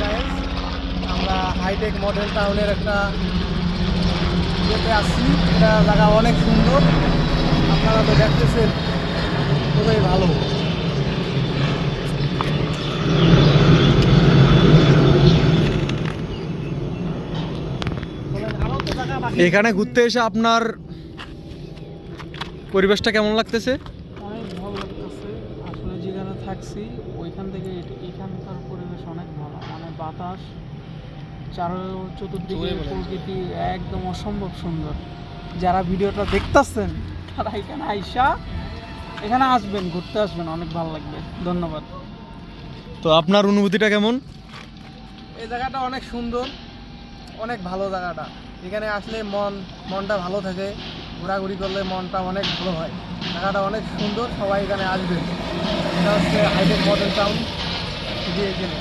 Hello আমরা hi tech model টাউনের একটা ইয়েতে আসছি এটা জায়গা অনেক সুন্দর। আপনারা তো দেখতেছেন, খুবই ভালো। এখানে ঘুরতে এসে আপনার পরিবেশটা কেমন লাগতেছে? থাকছি ওইখান থেকে এখানকার পরিবেশ অনেক ভালো। মানে বাতাস চারো চতুর্দিকে প্রকৃতি একদম অসম্ভব সুন্দর। যারা ভিডিওটা দেখতেছেন তারা এখানে আইসা এখানে আসবেন ঘুরতে আসবেন অনেক ভালো লাগবে। ধন্যবাদ। তো আপনার অনুভূতিটা কেমন? এই জায়গাটা অনেক সুন্দর অনেক ভালো জায়গাটা। এখানে আসলে মন মনটা ভালো থাকে। ঘোরাঘুরি করলে মনটা অনেক ভালো হয়। জায়গাটা অনেক সুন্দর, সবাই এখানে আসবে। এটা হচ্ছে হাইটেক মডেল টাউন দিয়ে এখানে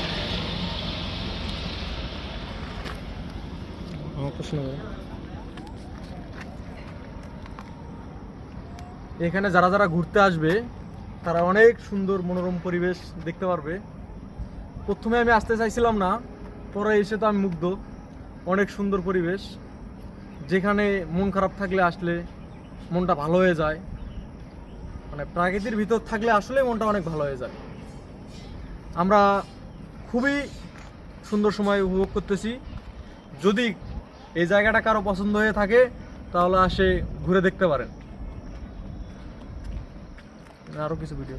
এখানে যারা যারা ঘুরতে আসবে, তারা অনেক সুন্দর মনোরম পরিবেশ দেখতে পারবে। প্রথমে আমি আসতে চাইছিলাম না, পরে এসে তো আমি মুগ্ধ। অনেক সুন্দর পরিবেশ। যেখানে মন খারাপ থাকলে আসলে মনটা ভালো হয়ে যায়। মানে প্রাকৃতির ভিতর থাকলে আসলে মনটা অনেক ভালো হয়ে যায়। আমরা খুবই সুন্দর সময় উপভোগ করতেছি। যদি এই জায়গাটা কারও পছন্দ হয়ে থাকে, তাহলে আসে ঘুরে দেখতে পারেন। আরও কিছু ভিডিও